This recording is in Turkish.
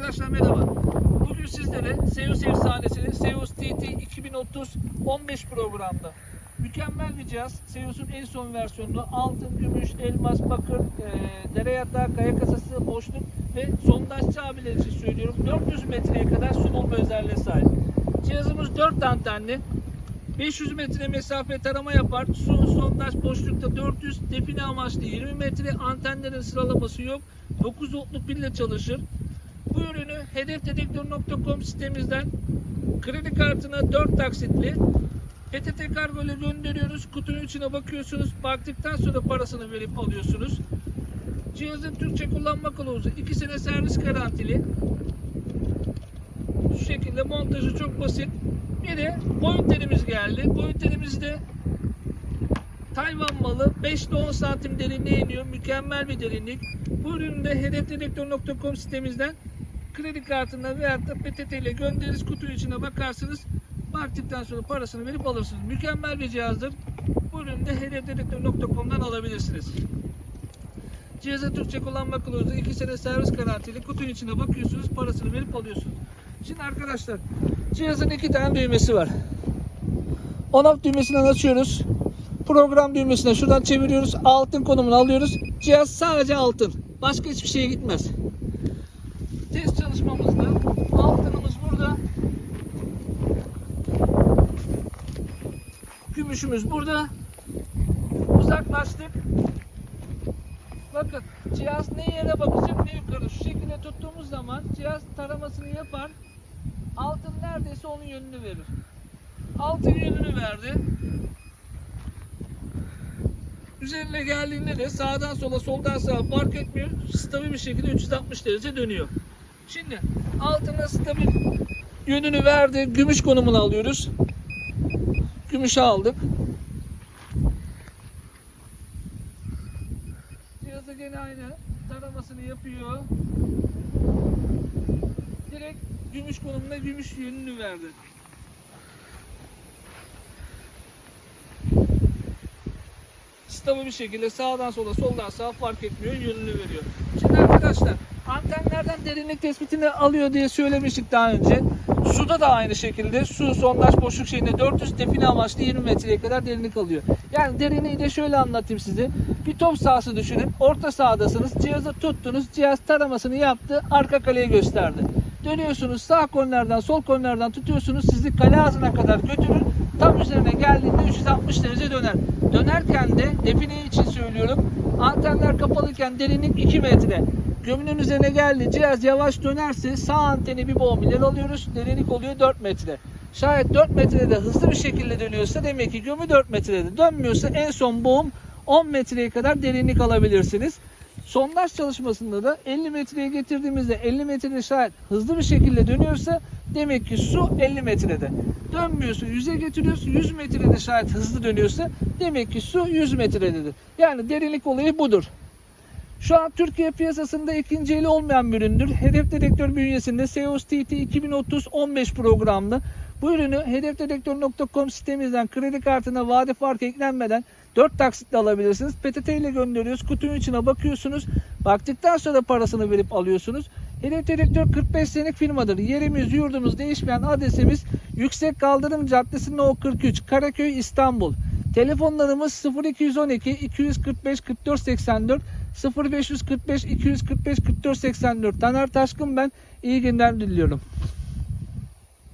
Arkadaşlar merhaba. Bugün sizlere Seus efsanesinin Seus TT 2030 15 programda mükemmel bir cihaz. Seus'un en son versiyonu altın, gümüş, elmas, bakır, e, dere yatağı, kaya kasası, boşluk ve sondajçı abiler için söylüyorum 400 metreye kadar su bulma özelliğine sahip. Cihazımız 4 antenli. 500 metre mesafe tarama yapar. Su, sondaj boşlukta 400, define amaçlı 20 metre, antenlerin sıralaması yok. 9 voltluk pille çalışır. Bu ürünü hedefdedektör.com sitemizden kredi kartına 4 taksitli PTT kargo ile gönderiyoruz. Kutunun içine bakıyorsunuz. Baktıktan sonra parasını verip alıyorsunuz. Cihazın Türkçe kullanma kılavuzu 2 sene servis garantili. Şu şekilde montajı çok basit. Bir de pointerimiz geldi. Pointerimiz de Tayvan malı 5 ile 10 santim derinliğe iniyor. Mükemmel bir derinlik. Bu ürünü de hedefdedektör.com sitemizden kredi kartına veyahut da PTT ile göndeririz. Kutunun içine bakarsınız. Baktıktan sonra parasını verip alırsınız. Mükemmel bir cihazdır. Bu ürünü de hedefdedektör.com'dan alabilirsiniz. Cihazı Türkçe kullanma kılavuzu 2 sene servis garantili. Kutunun içine bakıyorsunuz. Parasını verip alıyorsunuz. Şimdi arkadaşlar cihazın iki tane düğmesi var. On off düğmesinden açıyoruz. Program düğmesine şuradan çeviriyoruz. Altın konumunu alıyoruz. Cihaz sadece altın. Başka hiçbir şeye gitmez. Test çalışmamızda altınımız burada. Gümüşümüz burada. Uzaklaştık. Bakın cihaz ne yere bakacak ne yukarı. Şu şekilde tuttuğumuz zaman cihaz taramasını yapar. Altın neredeyse onun yönünü verir. Altın yönünü verdi. Üzerine geldiğinde de sağdan sola soldan sağa fark etmiyor. Stabil bir şekilde 360 derece dönüyor. Şimdi altına stabil yönünü verdi. Gümüş konumunu alıyoruz. Gümüşü aldık. Cihazı gene aynı taramasını yapıyor. Direkt gümüş konumuna gümüş yönünü verdi. stabil bir şekilde sağdan sola soldan sağa fark etmiyor yönünü veriyor. Şimdi arkadaşlar antenlerden derinlik tespitini alıyor diye söylemiştik daha önce. Suda da aynı şekilde su sondaj boşluk şeyinde 400 define amaçlı 20 metreye kadar derinlik alıyor. Yani derinliği de şöyle anlatayım size. Bir top sahası düşünün. Orta sahadasınız. Cihazı tuttunuz. Cihaz taramasını yaptı. Arka kaleye gösterdi. Dönüyorsunuz sağ kornerden sol kornerden tutuyorsunuz. Sizi kale ağzına kadar götürür. Tam üzerine geldiğinde 360 derece döner. Dönerken de define için söylüyorum. Antenler kapalıyken derinlik 2 metre. Gömünün üzerine geldi. Cihaz yavaş dönerse sağ anteni bir ileri alıyoruz. Derinlik oluyor 4 metre. Şayet 4 metrede hızlı bir şekilde dönüyorsa demek ki gömü 4 metrede. Dönmüyorsa en son boğum 10 metreye kadar derinlik alabilirsiniz. Sondaj çalışmasında da 50 metreye getirdiğimizde 50 metrede şayet hızlı bir şekilde dönüyorsa demek ki su 50 metrede. Dönmüyorsa 100'e getiriyoruz. 100 metrede şayet hızlı dönüyorsa demek ki su 100 metrededir. Yani derinlik olayı budur. Şu an Türkiye piyasasında ikinci eli olmayan bir üründür. Hedef dedektör bünyesinde Seos TT 2030 15 programlı. Bu ürünü hedefdedektör.com sitemizden kredi kartına vade fark eklenmeden 4 taksitle alabilirsiniz. PTT ile gönderiyoruz. Kutunun içine bakıyorsunuz. Baktıktan sonra parasını verip alıyorsunuz. Hedef Dedektör 45 senelik firmadır. Yerimiz, yurdumuz değişmeyen adresimiz Yüksek Kaldırım Caddesi No 43 Karaköy İstanbul. Telefonlarımız 0212 245 44 84 0545 245 44 84. Taner Taşkın ben. İyi günler diliyorum.